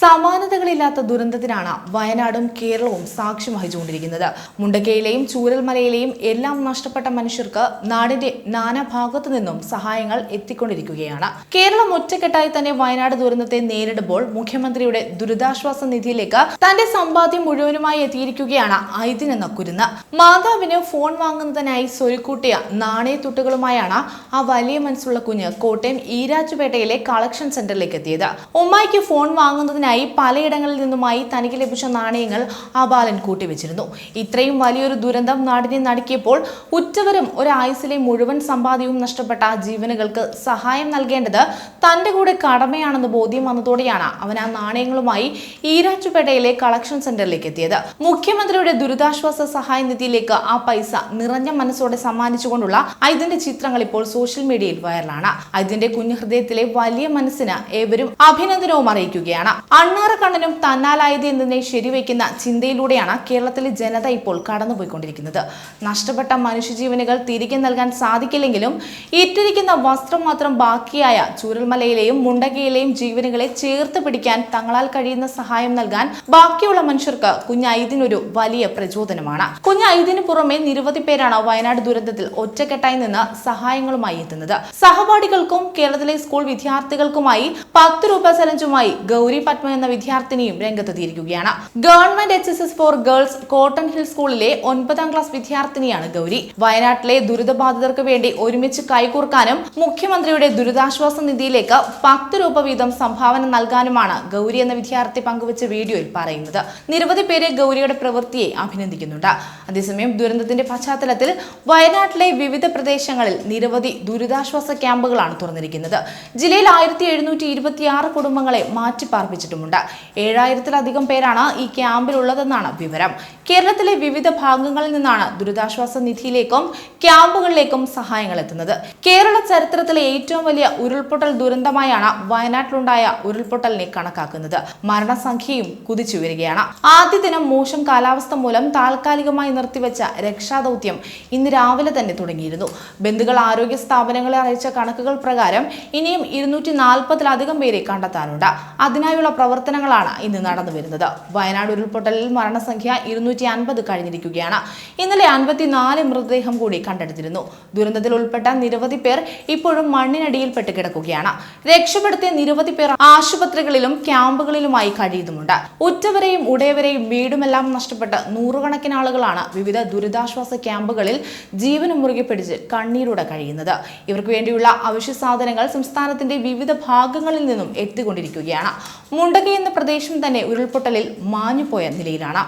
സമാനതകളില്ലാത്ത ദുരന്തത്തിനാണ് വയനാടും കേരളവും സാക്ഷ്യം വഹിച്ചുകൊണ്ടിരിക്കുന്നത്. മുണ്ടക്കയിലെയും ചൂരൽമലയിലെയും എല്ലാം നഷ്ടപ്പെട്ട മനുഷ്യർക്ക് നാടിന്റെ നാനാഭാഗത്തു നിന്നും സഹായങ്ങൾ എത്തിക്കൊണ്ടിരിക്കുകയാണ്. കേരളം ഒറ്റക്കെട്ടായി തന്നെ വയനാട് ദുരന്തത്തെ നേരിടുമ്പോൾ മുഖ്യമന്ത്രിയുടെ ദുരിതാശ്വാസ നിധിയിലേക്ക് തന്റെ സമ്പാദ്യം മുഴുവനുമായി എത്തിയിരിക്കുകയാണ് ഐതിൻ എന്ന കുരുന്ന്. മാതാവിന് ഫോൺ വാങ്ങുന്നതിനായി സ്വരുക്കൂട്ടിയ നാണയത്തുട്ടുകളുമായാണ് ആ വലിയ മനസ്സുള്ള കുഞ്ഞ് കോട്ടയം ഈരാറ്റുപേട്ടയിലെ കളക്ഷൻ സെന്ററിലേക്ക് എത്തിയത്. ഉമ്മായിക്ക് ഫോൺ വാങ്ങുന്നതിനായി പലയിടങ്ങളിൽ നിന്നുമായി തനിക്ക് ലഭിച്ച നാണയങ്ങൾ ആ ബാലൻ കൂട്ടിവെച്ചിരുന്നു. ഇത്രയും വലിയൊരു ദുരന്തം നാടിനെ നടുക്കിയപ്പോൾ ഉറ്റവരും ഒരു ആയുസിലെ മുഴുവൻ സമ്പാദ്യവും നഷ്ടപ്പെട്ട ജീവനുകൾക്ക് സഹായം നൽകേണ്ടത് തന്റെ കൂടെ കടമയാണെന്ന് ബോധ്യം വന്നതോടെയാണ് അവൻ ആ നാണയങ്ങളുമായി ഈരാറ്റുപേട്ടയിലെ കളക്ഷൻ സെന്ററിലേക്ക് എത്തിയത്. മുഖ്യമന്ത്രിയുടെ ദുരിതാശ്വാസ സഹായ നിധിയിലേക്ക് ആ പൈസ നിറഞ്ഞ മനസ്സോടെ സമ്മാനിച്ചുകൊണ്ടുള്ള ഐതിന്റെ ചിത്രങ്ങൾ ഇപ്പോൾ സോഷ്യൽ മീഡിയയിൽ വൈറലാണ്. ഐതിന്റെ കുഞ്ഞു ഹൃദയത്തിലെ വലിയ മനസ്സിന് ഏവരും അഭിനന്ദനവും അറിയിക്കുകയാണ്. അണ്ണാറ കണ്ണനും തന്നാലായത് എന്നതിനെ ശരിവയ്ക്കുന്ന ചിന്തയിലൂടെയാണ് കേരളത്തിലെ ജനത ഇപ്പോൾ കടന്നുപോയിക്കൊണ്ടിരിക്കുന്നത്. നഷ്ടപ്പെട്ട മനുഷ്യജീവനുകൾ തിരികെ നൽകാൻ സാധിക്കില്ലെങ്കിലും ഇറ്റിരിക്കുന്ന വസ്ത്രം മാത്രം ബാക്കിയായ ചൂരൽമലയിലെയും മുണ്ടകയിലെയും ജീവനുകളെ ചേർത്ത് പിടിക്കാൻ തങ്ങളാൽ കഴിയുന്ന സഹായം നൽകാൻ ബാക്കിയുള്ള മനുഷ്യർക്ക് കുഞ്ഞൈദിനൊരു വലിയ പ്രചോദനമാണ്. കുഞ്ഞൈദിനു പുറമെ നിരവധി പേരാണ് വയനാട് ദുരന്തത്തിൽ ഒറ്റക്കെട്ടായി നിന്ന് സഹായങ്ങളുമായി എത്തുന്നത്. സഹപാഠികൾക്കും കേരളത്തിലെ സ്കൂൾ വിദ്യാർത്ഥികൾക്കുമായി പത്ത് രൂപ ചലഞ്ചുമായി ഗൗരി പത്മ എന്ന വിദ്യാർത്ഥിനിയും രംഗത്തെത്തിയിരിക്കുകയാണ്. Government H S S for girls Cotton Hill സ്കൂളിലെ ഒൻപതാം ക്ലാസ് വിദ്യാർത്ഥിനിയാണ് ഗൗരി. വയനാട്ടിലെ ദുരിതബാധിതർക്ക് വേണ്ടി ഒരുമിച്ച് കൈകോർക്കാനും മുഖ്യമന്ത്രിയുടെ ദുരിതാശ്വാസ നിധിയിലേക്ക് പത്ത് രൂപ വീതം സംഭാവന നൽകാനുമാണ് ഗൗരി എന്ന വിദ്യാർത്ഥി പങ്കുവച്ച വീഡിയോയിൽ പറയുന്നത്. നിരവധി പേര് ഗൗരിയുടെ പ്രവൃത്തിയെ അഭിനന്ദിക്കുന്നുണ്ട്. അതേസമയം ദുരന്തത്തിന്റെ പശ്ചാത്തലത്തിൽ വയനാട്ടിലെ വിവിധ പ്രദേശങ്ങളിൽ നിരവധി ദുരിതാശ്വാസ ക്യാമ്പുകളാണ് തുറന്നിരിക്കുന്നത്. ജില്ലയിൽ ആയിരത്തി എഴുന്നൂറ്റി ഇരുപത്തിയാറ് കുടുംബങ്ങളെ മാറ്റിപ്പാർപ്പിച്ചിട്ടുമുണ്ട് ഏഴായിരത്തിലധികം പേരാണ് ഈ ക്യാമ്പിലുള്ളതെന്നാണ് വിവരം. കേരളത്തിലെ വിവിധ ഭാഗങ്ങളിൽ നിന്നാണ് ദുരിതാശ്വാസ നിധിയിലേക്കും ക്യാമ്പുകളിലേക്കും സഹായങ്ങൾ എത്തുന്നത്. കേരള ചരിത്രത്തിലെ ഏറ്റവും വലിയ ഉരുൾപൊട്ടൽ ദുരന്തമായാണ് വയനാട്ടിലുണ്ടായ ഉരുൾപൊട്ടലിനെ കണക്കാക്കുന്നത്. മരണസംഖ്യയും കുതിച്ചുയരുകയാണ് ആദ്യ ദിനം മോശം കാലാവസ്ഥ മൂലം താൽക്കാലികമായി നിർത്തിവെച്ച രക്ഷാദൌത്യം ഇന്ന് രാവിലെ തന്നെ തുടങ്ങിയിരുന്നു. ബന്ധുക്കൾ ആരോഗ്യ സ്ഥാപനങ്ങളെ അറിയിച്ച കണക്കുകൾ പ്രകാരം ഇനിയും ഇരുന്നൂറ്റി നാൽപ്പതിലധികം പേരെ കണ്ടെത്താനുണ്ട്. അതിനായുള്ള പ്രവർത്തനങ്ങളാണ് ഇന്ന് നടന്നു വരുന്നത്. വയനാട് ഉരുൾപൊട്ടലിൽ മരണസംഖ്യ ഇരുന്നൂറ്റി അൻപത് കഴിഞ്ഞിരിക്കുകയാണ്. ഇന്നലെ അൻപത്തിനാല് മൃതദേഹം കൂടി കണ്ടെടുത്തിരുന്നു. ദുരന്തത്തിൽ ഉൾപ്പെട്ട നിരവധി പേർ ഇപ്പോഴും മണ്ണിനടിയിൽപ്പെട്ട് കിടക്കുകയാണ്. രക്ഷപ്പെടുത്തിയ നിരവധി പേർ ആശുപത്രികളിലും ക്യാമ്പുകളിലുമായി കഴിയുന്നുമുണ്ട്. ഉറ്റവരെയും ഉടയവരെയും വീടുമെല്ലാം നഷ്ടപ്പെട്ട് നൂറുകണക്കിന് ആളുകളാണ് വിവിധ ദുരിതാശ്വാസ ക്യാമ്പുകളിൽ ജീവനും മുറുകെ പിടിച്ച് കണ്ണീരോടെ കഴിയുന്നത്. ഇവർക്ക് വേണ്ടിയുള്ള അവശ്യ സാധനങ്ങൾ സംസ്ഥാനത്തിന്റെ വിവിധ ഭാഗങ്ങളിൽ നിന്നും എത്തിക്കൊണ്ടിരിക്കുകയാണ്. മുണ്ടകை എന്ന പ്രദേശം തന്നെ ഉരുൾപൊട്ടലിൽ മാഞ്ഞുപോയ നിലയിലാണ്.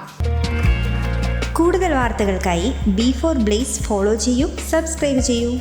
കൂടുതൽ വാർത്തകൾക്കായി ബി ഫോർ ബ്ലേസ് ഫോളോ ചെയ്യൂ സബ്സ്ക്രൈബ് ചെയ്യൂ.